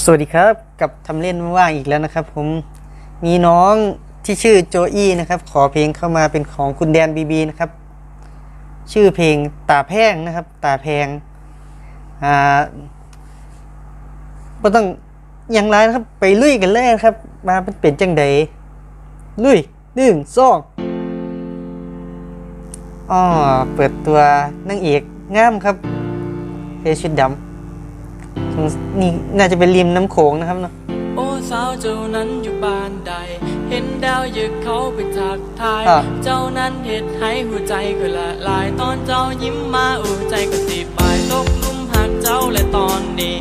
สวัสดีครับกับทำเล่นว่างอีกแล้วนะครับ ผมมีน้องที่ชื่อโจอี้นะครับ ขอเพลงเข้ามาเป็นของคุณแดนบีบีนะครับ ชื่อเพลงตาแพงนะครับ ตาแพงอ่าก็ต้องอยังไรนะครับ ไปลุยกันเลยครับ มาเป็นเป็นจังใดลุยหนึ่งสองอ๋อเปิดตัวนางเอกงามครับเอชุดดำ นี่น่าจะเป็นริมน้ำโขงนะครับเนาะโอ้สาวเจ้านั้นอยู่บ้านใด เห็นดาวยึกเขาไปทักทายอะเจ้านั้นเห็ดให้หัวใจก็ละลาย ตอนเจ้ายิ้มมาอู้ใจก็ตีบายตกหลุมหักเจ้าและตอนนี้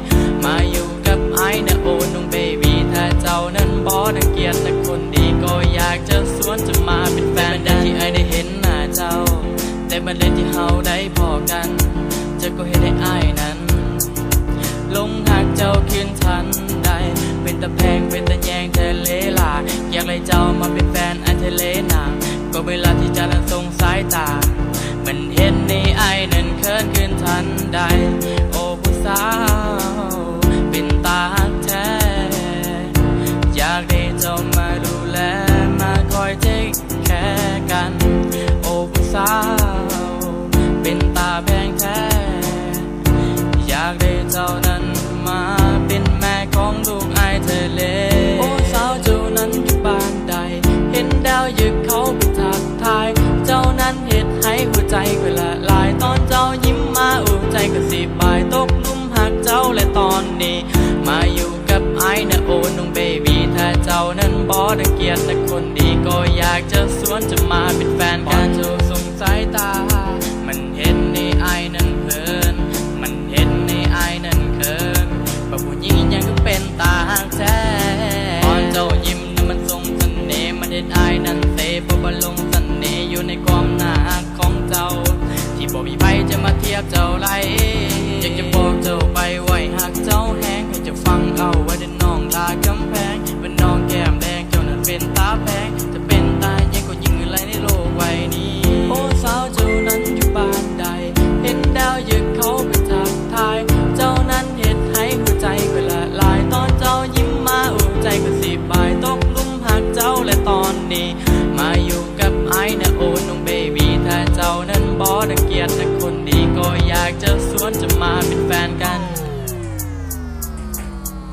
มาอยู่กับไอ้นะโอ้น้องเบบีถ้าเจ้านั้นบอนังเกียจแต่คนดีก็อยากจะสวนจะมาเป็นแฟนได้ที่ไอ้ได้เห็นหน้าเจ้า แต่บันเลยที่เฮาได้พอกันเจะก็เห็นได้ไอ้นั้น ลงหักเจ้าคืนทันใด เป็นตะแพงเป็นตะแยงทะเลลาอยากเลยเจ้ามาเป็นแฟนไอทะเลนาก็เวลาที่จะละทรงสายตา มันเห็นในไอ้นั่นเคินคืนทันใด โอ้ผู้สาวเป็นตาแท้อยากได้เจ้า มมาอู้ใจก็สิบายตกหลุมหักเจ้าและตอนนี้ มาอยู่กับไอ้นะโอ้น้องเบบีถ้าเจ้านั้นบอดังเกียจแต่คนดีก็อยากจะสวนจะมาเป็นแฟนกันเจ้าสงสายตา บเจ้าไรอยากจะบอกเจ้าไปไว้หักเจ้าแห้งให้จะฟังเอาไว้เดินน้องตากำแพงเป็นน้องแก้มแดงเจ้านั้นเป็นตาแพงจะเป็นตายยังก็ยิ่งอะไรในโลกใบนี้โอ้สาวเจ้านั้นอยู่บ้านใด เห็นดาวยึกเขาไปทักทาย เจ้านั้นเห็ดให้หัวใจก็ละลายตอนเจ้ายิ้มมาอู้ใจก็สิบายตกลุ่มหักเจ้าและตอนนี้ จะสวนจะมาเป็นแฟนกัน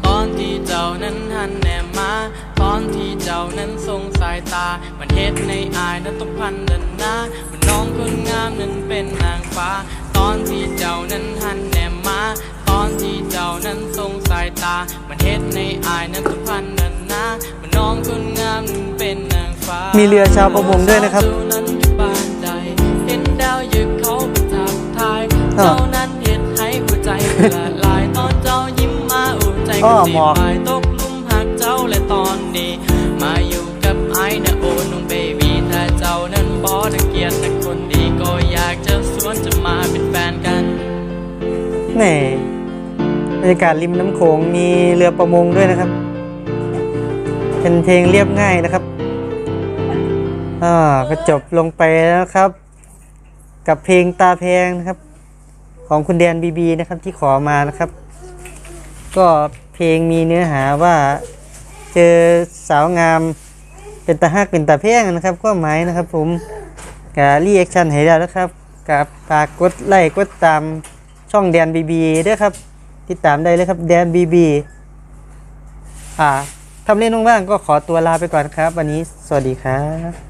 ตอนที่เจ้านั้นหันแนมมา ตอนที่เจ้านั้นทรงสายตา มันเฮ็ดในอายนั้นต้องพันดันหน้ามันน้องคนงามนั้นเป็นนางฟ้า ตอนที่เจ้านั้นหันแนมมา ตอนที่เจ้านั้นทรงสายตา มันเฮ็ดในอายนั้นต้องพันดันหน้ามันน้องคนงามนั้นเป็นนางฟ้า มีมีเรือชาวประมงด้วยนะครับเจ้านั้นอยู่บ้านใดเห็นดาวยึกเขาไปทักทายอ้อเจ้านั้น อู้ใจอ้ก็อสิหมอกบายตกหลุมหักเจ้าและตอนนี้ มาอยู่กับไอ้นะโอ้น้องเบบีถ้าเจ้านั้นบอดังเกียจแต่คนดีก็อยากจะสวนจะมาเป็นแฟนกันแหม่บรรยากาศริมน้ำโขงมีเรือประมงด้วยนะครับ เป็นเพลงเรียบง่ายนะครับอ่าก็จบลงไปแล้วครับ กับเพลงตาแพงนะครับ ของคุณแดนบีบีนะครับที่ขอมานะครับ ก็เพลงมีเนื้อหาว่าเจอสาวงามเป็นตาฮักเป็นตาแพงนะครับ ก็หมายนะครับผมการีแอคชั่นให้ได้แล้วครับกับฝากกดไลค์กดตามช่องแดนบีบีด้วยครับ ติดตามได้เลยครับแดนบีบีอ่าทำเล่นว่างๆก็ขอตัวลาไปก่อนครับ วันนี้สวัสดีครับ